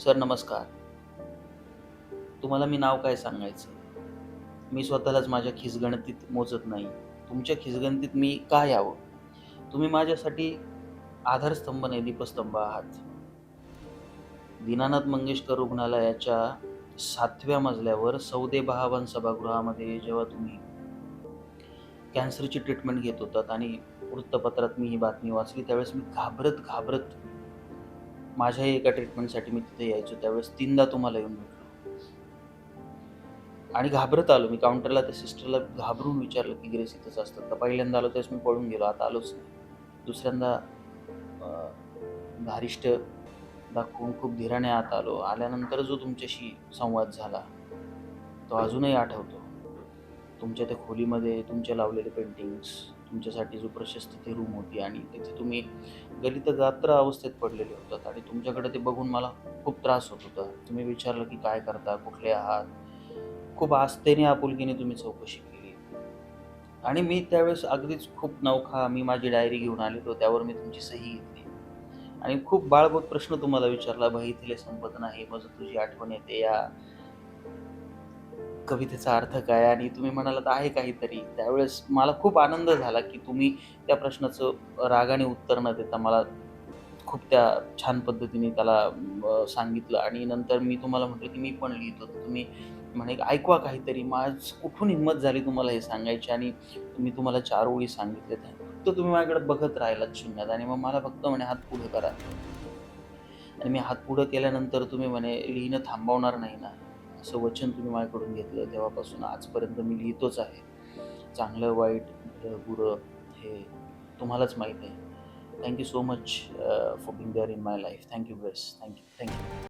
Sir नमस्कार. तुम्हाला मी नाव काय सांगायचं? मी स्वतःलाच माझ्या खिसगणतीत मोजत नाही. तुमच्या खिसगणतीत मी का यावं? तुम्ही माझ्यासाठी आधारस्तंभ नाही दीपस्तंभ आहात. दीनानाथ मंगेशकर रुग्णालयाच्या सातव्या मजल्यावर सौदे बहावन सभागृहामध्ये जेव्हा तुम्ही कॅन्सरची ट्रीटमेंट घेत होतात आणि वृत्तपत्रात मी ही बातमी वाचली त्यावेळेस मी घाबरत घाबरत माझ्याही एका ट्रीटमेंटसाठी मी तिथे यायचो. त्यावेळेस तीनदा तुम्हाला येऊन भेटलो. आणि घाबरत आलो. मी काउंटरला त्या सिस्टरला घाबरून विचारलं की ग्रेस इथंच असतात का? पहिल्यांदा आलो त्यावेळेस मी पळून गेलो. आता आलोच नाही. दुसऱ्यांदा धारिष्ट दाखवून खूप धीराने आत आलो. आल्यानंतर जो तुमच्याशी संवाद झाला तो अजूनही आठवतो. तुमच्या त्या खोलीमध्ये तुमच्या लावलेले पेंटिंग्स तुमच्यासाठी जो प्रशस्त ती रूम होती आणि तिथे तुम्ही गलित गात्र अवस्थेत पडलेले होतात आणि तुमच्याकडे ते बघून मला खूप त्रास होत होता. तुम्ही विचारलं की काय करता कुठले आहात? खूप आस्थेने आपुलकीने तुम्ही चौकशी केली. आणि मी त्यावेळेस अगदीच खूप नवखा मी माझी डायरी घेऊन आलेलो त्यावर मी तुमची सही घेतली. आणि खूप बाळबोध प्रश्न तुम्हाला विचारला बहिथिले संपत नाही माझं तुझी आठवण येते या. कवितेचा अर्थ काय आणि तुम्ही म्हणालात आहे काहीतरी. त्यावेळेस मला खूप आनंद झाला की तुम्ही त्या प्रश्नाचं रागाने उत्तर न देता मला खूप त्या छान पद्धतीने त्याला सांगितलं. आणि नंतर मी तुम्हाला म्हटलं की मी पण लिहितो. तर तुम्ही म्हणे ऐकवा काहीतरी. माझ कुठून हिंमत झाली तुम्हाला हे सांगायची? आणि मी तुम्हाला चार ओळी सांगितले. फक्त तुम्ही माझ्याकडे बघत राहिलात शून्यात आणि मग मला फक्त म्हणे हात पुढे करा. आणि मी हात पुढं केल्यानंतर तुम्ही म्हणे लिहिणं थांबवणार नाही ना. असं वचन तुम्ही माझ्याकडून घेतलं तेव्हापासून आजपर्यंत मी लिहितोच आहे. चांगलं वाईट बुरं हे तुम्हालाच माहीत आहे. Thank you so much for being there in my life thank you best thank you thank you